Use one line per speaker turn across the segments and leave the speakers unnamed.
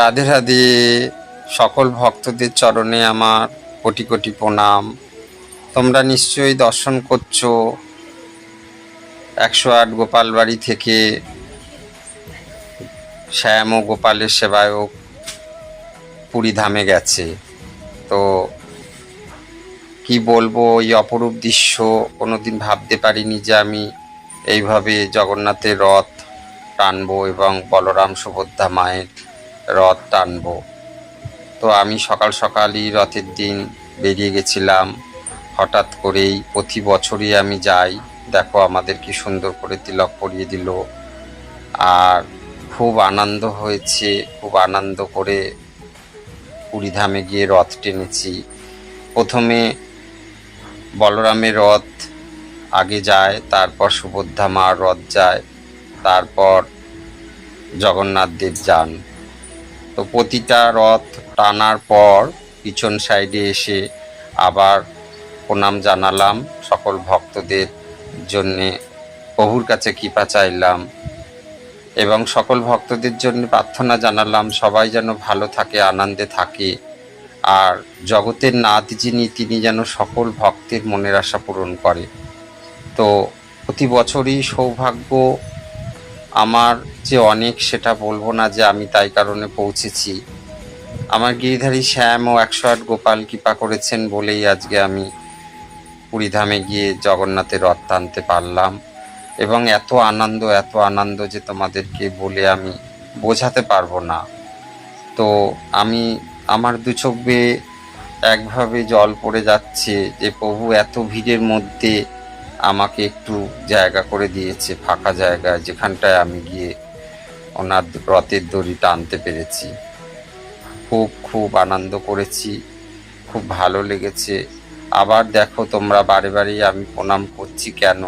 রাধে রাধে সকল ভক্তদের চরণে আমার কোটি কোটি প্রণাম তোমরা নিশ্চয়ই দর্শন করছো একশো আট গোপাল বাড়ি থেকে শ্যাম ও গোপালের সেবায়ক ধামে গেছে তো কি বলবো এই অপরূপ দৃশ্য কোনোদিন ভাবতে পারিনি যে আমি এইভাবে জগন্নাথের রথ টানবো এবং বলরাম সুভদ্রা মায়ের রথ টানব তো আমি সকাল সকালই রথের দিন বেরিয়ে গেছিলাম হঠাৎ করেই প্রতি বছরই আমি যাই দেখো আমাদের কি সুন্দর করে তিলক পরিয়ে দিল আর খুব আনন্দ হয়েছে খুব আনন্দ করে পুরীধামে গিয়ে রথ টেনেছি প্রথমে বলরামের রথ আগে যায় তারপর সুবোধ্যা মা রথ যায় তারপর জগন্নাথ দেব যান তো প্রতিটা রথ টানার পর পিছন সাইডে এসে আবার প্রণাম জানালাম সকল ভক্তদের জন্যে প্রভুর কাছে কৃপা চাইলাম এবং সকল ভক্তদের জন্য প্রার্থনা জানালাম সবাই যেন ভালো থাকে আনন্দে থাকে আর জগতের নাথ যিনি তিনি যেন সকল ভক্তের মনের আশা পূরণ করে তো প্রতি বছরই সৌভাগ্য আমার যে অনেক সেটা বলবো না যে আমি তাই কারণে পৌঁছেছি আমার গিরিধারী শ্যাম ও একশো আট গোপাল কৃপা করেছেন বলেই আজকে আমি পুরীধামে গিয়ে জগন্নাথের রথ টানতে পারলাম এবং এত আনন্দ এত আনন্দ যে তোমাদেরকে বলে আমি বোঝাতে পারবো না তো আমি আমার দু চোখ বেয়ে একভাবে জল পড়ে যাচ্ছে যে প্রভু এত ভিড়ের মধ্যে আমাকে একটু জায়গা করে দিয়েছে ফাঁকা জায়গা যেখানটায় আমি গিয়ে ওনার রথের দড়ি টানতে পেরেছি খুব খুব আনন্দ করেছি খুব ভালো লেগেছে আবার দেখো তোমরা বারে বারেই আমি প্রণাম করছি কেন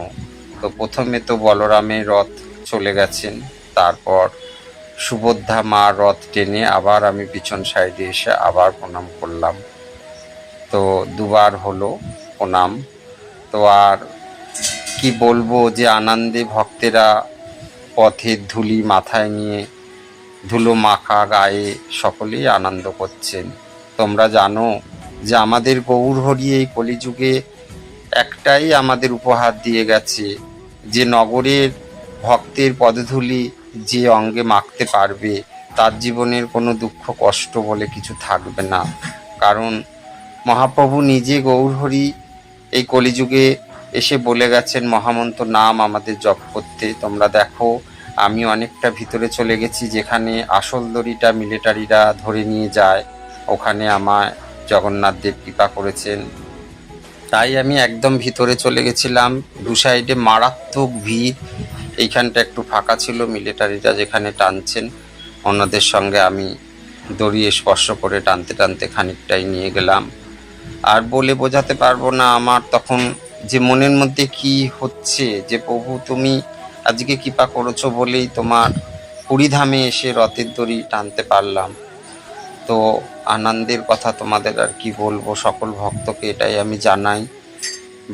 তো প্রথমে তো বলরামের রথ চলে গেছেন তারপর সুবোদ্ধা মা রথ টেনে আবার আমি পিছন সাইডে এসে আবার প্রণাম করলাম তো দুবার হলো প্রণাম তো আর কি বলবো যে আনন্দে ভক্তেরা পথের ধুলি মাথায় নিয়ে ধুলো মাখা গায়ে সকলেই আনন্দ করছেন তোমরা জানো যে আমাদের গৌর হরি এই কলিযুগে একটাই আমাদের উপহার দিয়ে গেছে যে নগরের ভক্তের পদধূলি যে অঙ্গে মাখতে পারবে তার জীবনের কোনো দুঃখ কষ্ট বলে কিছু থাকবে না কারণ মহাপ্রভু নিজে গৌরহরি এই কলিযুগে এসে বলে গেছেন মহামন্ত্র নাম আমাদের জপ করতে তোমরা দেখো আমি অনেকটা ভিতরে চলে গেছি যেখানে আসল দড়িটা মিলিটারিরা ধরে নিয়ে যায় ওখানে আমার জগন্নাথ দেব কৃপা করেছেন তাই আমি একদম ভিতরে চলে গেছিলাম দু সাইডে মারাত্মক ভিড় এইখানটা একটু ফাঁকা ছিল মিলিটারিরা যেখানে টানছেন অন্যদের সঙ্গে আমি দড়ি স্পর্শ করে টানতে টানতে খানিকটাই নিয়ে গেলাম আর বলে বোঝাতে পারবো না আমার তখন যে মনের মধ্যে কি হচ্ছে যে প্রভু তুমি আজকে কৃপা করেছো বলেই তোমার পুরীধামে এসে রথের দড়ি টানতে পারলাম তো আনন্দের কথা তোমাদের আর কি বলবো সকল ভক্তকে এটাই আমি জানাই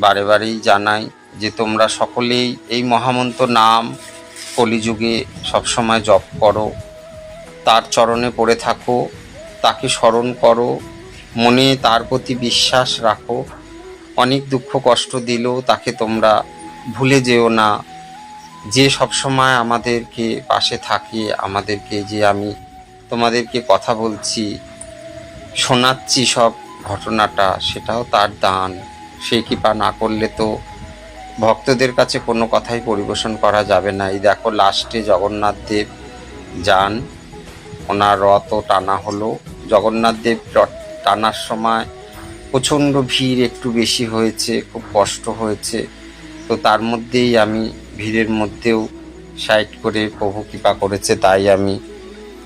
বারে বারেই জানাই যে তোমরা সকলেই এই মহামন্ত্র নাম কলিযুগে সবসময় জপ করো তার চরণে পড়ে থাকো তাকে স্মরণ করো মনে তার প্রতি বিশ্বাস রাখো অনেক দুঃখ কষ্ট দিলেও তাকে তোমরা ভুলে যেও না যে সব সময় আমাদেরকে পাশে থাকে আমাদেরকে যে আমি তোমাদেরকে কথা বলছি শোনাচ্ছি সব ঘটনাটা সেটাও তার দান সেই কৃপা না করলে তো ভক্তদের কাছে কোনো কথাই পরিবেশন করা যাবে না এই দেখো লাস্টে জগন্নাথ দেব যান ওনার রথও টানা হলো জগন্নাথ দেব টানার সময় প্রচণ্ড ভিড় একটু বেশি হয়েছে খুব কষ্ট হয়েছে তো তার মধ্যেই আমি ভিড়ের মধ্যেও সাইড করে প্রভু কৃপা করেছে তাই আমি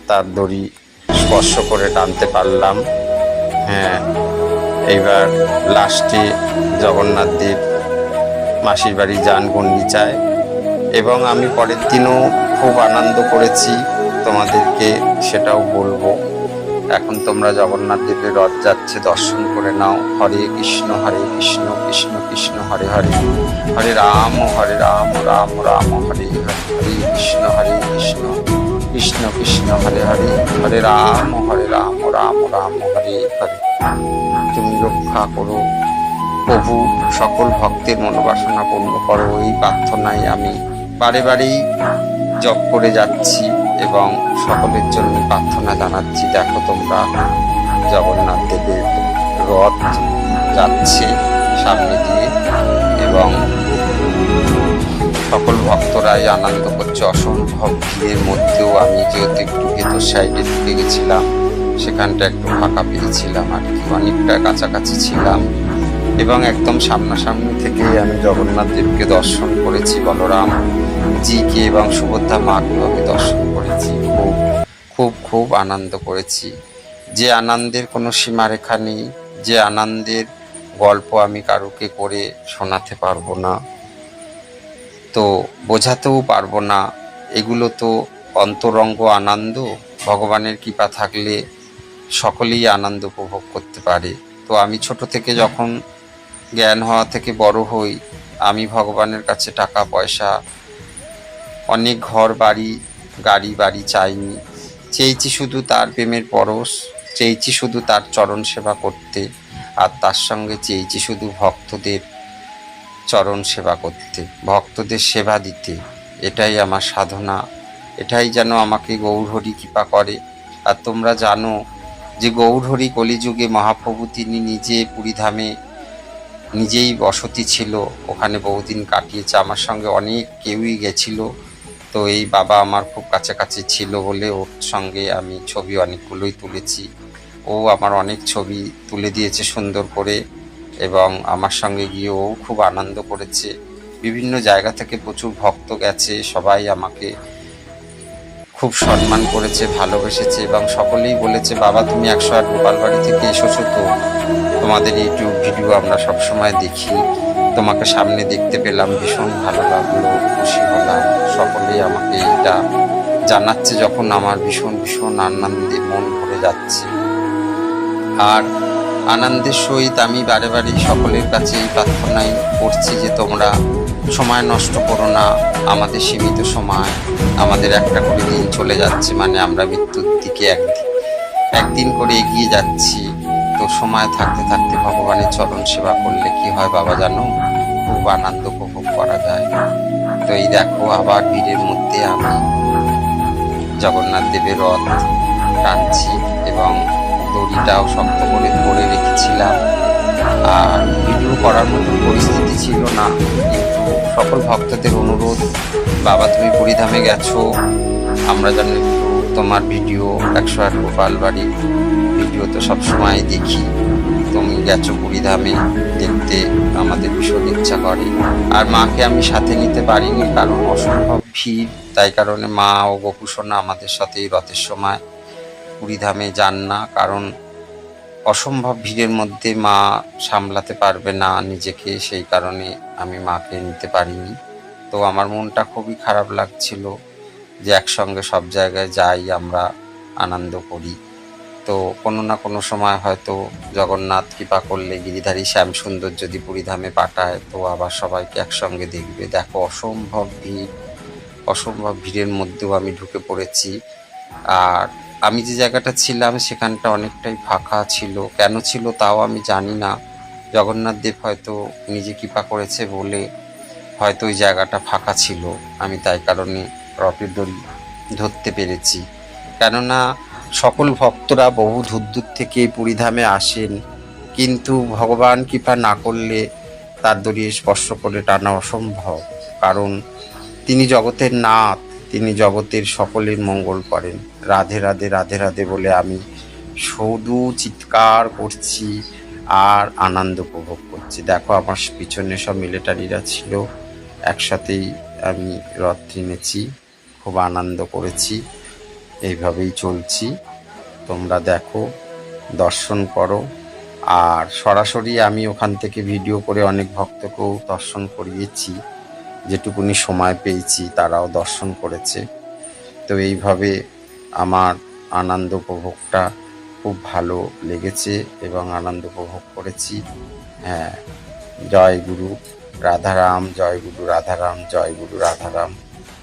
তার দড়ি স্পর্শ করে টানতে পারলাম হ্যাঁ এইবার লাস্টে জগন্নাথ দেব মাসির বাড়ি যান চায় এবং আমি পরের দিনও খুব আনন্দ করেছি তোমাদেরকে সেটাও বলবো এখন তোমরা জগন্নাথ দেবের রথ যাচ্ছে দর্শন করে নাও হরে কৃষ্ণ হরে কৃষ্ণ কৃষ্ণ কৃষ্ণ হরে হরে হরে রাম হরে রাম রাম রাম হরে হরে হরে কৃষ্ণ হরে কৃষ্ণ কৃষ্ণ কৃষ্ণ হরে হরে হরে রাম হরে রাম রাম রাম হরে হরে তুমি রক্ষা করো প্রভু সকল ভক্তের মনোবাসনা পূর্ণ করো এই প্রার্থনায় আমি বারে বারেই জপ করে যাচ্ছি এবং সকলের জন্য প্রার্থনা জানাচ্ছি দেখো তোমরা জগন্নাথ দেবের রথ যাচ্ছে সামনে দিয়ে এবং সকল ভক্তরাই আনন্দ করছে অসম্ভব ভিড়ের মধ্যেও আমি যেহেতু একটু ভেতর সাইডে ঢুকে গেছিলাম সেখানটা একটু ফাঁকা পেয়েছিলাম আর কি অনেকটা কাছাকাছি ছিলাম এবং একদম সামনাসামনি থেকেই আমি জগন্নাথ দেবকে দর্শন করেছি বলরাম জিকে এবং সুভদ্রা মাকেও আমি দর্শন করেছি খুব খুব খুব আনন্দ করেছি যে আনন্দের কোনো সীমারেখা নেই যে আনন্দের গল্প আমি কারুকে করে শোনাতে পারবো না তো বোঝাতেও পারবো না এগুলো তো অন্তরঙ্গ আনন্দ ভগবানের কৃপা থাকলে সকলেই আনন্দ উপভোগ করতে পারে তো আমি ছোট থেকে যখন জ্ঞান হওয়া থেকে বড় হই আমি ভগবানের কাছে টাকা পয়সা অনেক ঘর বাড়ি গাড়ি বাড়ি চাইনি চেয়েছি শুধু তার প্রেমের পরশ চেয়েছি শুধু তার চরণ সেবা করতে আর তার সঙ্গে চেয়েছি শুধু ভক্তদের চরণ সেবা করতে ভক্তদের সেবা দিতে এটাই আমার সাধনা এটাই যেন আমাকে গৌরহরি কৃপা করে আর তোমরা জানো যে গৌরহরি কলিযুগে মহাপ্রভু তিনি নিজে পুরীধামে নিজেই বসতি ছিল ওখানে বহুদিন কাটিয়েছে আমার সঙ্গে অনেক কেউই গেছিলো তো এই বাবা আমার খুব কাছাকাছি ছিল বলে ওর সঙ্গে আমি ছবি অনেকগুলোই তুলেছি ও আমার অনেক ছবি তুলে দিয়েছে সুন্দর করে এবং আমার সঙ্গে গিয়ে ও খুব আনন্দ করেছে বিভিন্ন জায়গা থেকে প্রচুর ভক্ত গেছে সবাই আমাকে খুব সম্মান করেছে ভালোবেসেছে এবং সকলেই বলেছে বাবা তুমি একশো আট গোপাল বাড়ি থেকে এসেছো তো তোমাদের ইউটিউব ভিডিও আমরা সবসময় দেখি তোমাকে সামনে দেখতে পেলাম ভীষণ ভালো লাগলো খুশি হলাম সকলেই আমাকে এটা জানাচ্ছে যখন আমার ভীষণ ভীষণ আনন্দে মন ভরে যাচ্ছে আর আনন্দের সহিত আমি বারে বারে সকলের কাছে এই প্রার্থনাই করছি যে তোমরা সময় নষ্ট করো না আমাদের সীমিত সময় আমাদের একটা করে দিন চলে যাচ্ছে মানে আমরা মৃত্যুর দিকে একদিন একদিন করে এগিয়ে যাচ্ছি তো সময় থাকতে থাকতে ভগবানের চরণ সেবা করলে কি হয় বাবা জানো খুব আনন্দ উপভোগ করা যায় তো এই দেখো আবার ভিড়ের মধ্যে আমি জগন্নাথ দেবের রথ টানছি এবং দড়িটাও শক্ত করে ধরে রেখেছিলাম আর ভিডিও করার মতো পরিস্থিতি ছিল না কিন্তু সকল ভক্তদের অনুরোধ বাবা তুমি পরিধামে গেছো আমরা যেন তোমার ভিডিও একশো আট গোপাল বাড়ি ভিডিও তো সবসময় দেখি তুমি গেছো ধামে দেখতে আমাদের ভীষণ ইচ্ছা করে আর মাকে আমি সাথে নিতে পারিনি কারণ অসম্ভব ভিড় তাই কারণে মা ও গোপুসোনা আমাদের সাথে রথের সময় ধামে যান না কারণ অসম্ভব ভিড়ের মধ্যে মা সামলাতে পারবে না নিজেকে সেই কারণে আমি মাকে নিতে পারিনি তো আমার মনটা খুবই খারাপ লাগছিল যে একসঙ্গে সব জায়গায় যাই আমরা আনন্দ করি তো কোনো না কোনো সময় হয়তো জগন্নাথ কৃপা করলে গিরিধারী শ্যাম সুন্দর যদি পুরীধামে পাঠায় তো আবার সবাইকে একসঙ্গে দেখবে দেখো অসম্ভব ভিড় অসম্ভব ভিড়ের মধ্যেও আমি ঢুকে পড়েছি আর আমি যে জায়গাটা ছিলাম সেখানটা অনেকটাই ফাঁকা ছিল কেন ছিল তাও আমি জানি না জগন্নাথ দেব হয়তো নিজে কৃপা করেছে বলে হয়তো ওই জায়গাটা ফাঁকা ছিল আমি তাই কারণে রটের দড়ি ধরতে পেরেছি কেননা সকল ভক্তরা বহু দূর দূর থেকে পুরীধামে আসেন কিন্তু ভগবান কৃপা না করলে তার দড়িয়ে স্পর্শ করে টানা অসম্ভব কারণ তিনি জগতের নাথ তিনি জগতের সকলের মঙ্গল করেন রাধে রাধে রাধে রাধে বলে আমি সৌদু চিৎকার করছি আর আনন্দ উপভোগ করছি দেখো আমার পিছনে সব মিলিটারিরা ছিল একসাথেই আমি রথ নেছি খুব আনন্দ করেছি এইভাবেই চলছি তোমরা দেখো দর্শন করো আর সরাসরি আমি ওখান থেকে ভিডিও করে অনেক ভক্তকেও দর্শন করিয়েছি যেটুকুনি সময় পেয়েছি তারাও দর্শন করেছে তো এইভাবে আমার আনন্দ উপভোগটা খুব ভালো লেগেছে এবং আনন্দ উপভোগ করেছি হ্যাঁ জয় গুরু রাধারাম জয় গুরু রাধারাম জয় গুরু রাধারাম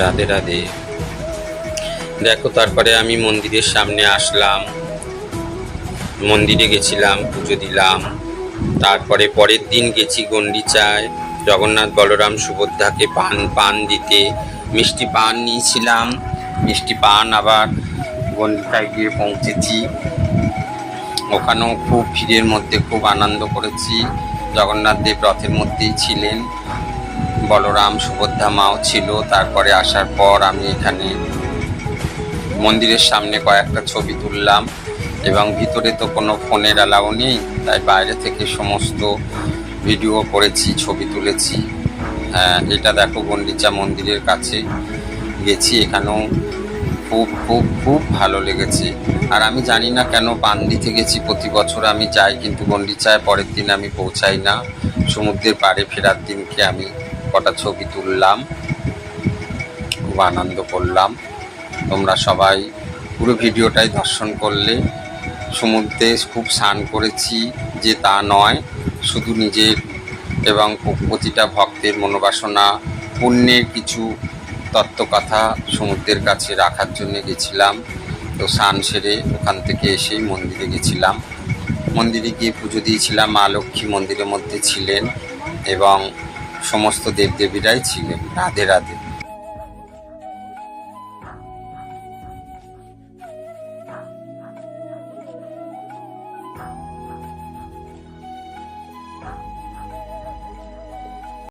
রাধে রাধে দেখো তারপরে আমি মন্দিরের সামনে আসলাম মন্দিরে গেছিলাম পুজো দিলাম তারপরে পরের দিন গেছি গন্ডিচায় জগন্নাথ বলরাম সুভদ্রাকে পান পান দিতে মিষ্টি পান নিয়েছিলাম মিষ্টি পান আবার গন্ডিচায় গিয়ে পৌঁছেছি ওখানেও খুব ভিড়ের মধ্যে খুব আনন্দ করেছি জগন্নাথ দেব রথের মধ্যেই ছিলেন বলরাম সুভদ্রা মাও ছিল তারপরে আসার পর আমি এখানে মন্দিরের সামনে কয়েকটা ছবি তুললাম এবং ভিতরে তো কোনো ফোনের অ্যালাউ নেই তাই বাইরে থেকে সমস্ত ভিডিও করেছি ছবি তুলেছি হ্যাঁ এটা দেখো গন্ডিচা মন্দিরের কাছে গেছি এখানেও খুব খুব খুব ভালো লেগেছে আর আমি জানি না কেন বান্দিতে গেছি প্রতি বছর আমি যাই কিন্তু গন্ডিচায় পরের দিন আমি পৌঁছাই না সমুদ্রের পাড়ে ফেরার দিনকে আমি কটা ছবি তুললাম খুব আনন্দ করলাম তোমরা সবাই পুরো ভিডিওটাই দর্শন করলে সমুদ্রে খুব স্নান করেছি যে তা নয় শুধু নিজের এবং প্রতিটা ভক্তের মনোবাসনা পুণ্যের কিছু তত্ত্বকথা সমুদ্রের কাছে রাখার জন্য গেছিলাম তো স্নান সেরে ওখান থেকে এসেই মন্দিরে গেছিলাম মন্দিরে গিয়ে পুজো দিয়েছিলাম মা লক্ষ্মী মন্দিরের মধ্যে ছিলেন এবং সমস্ত দেবদেবীরাই ছিলেন রাধে রাধে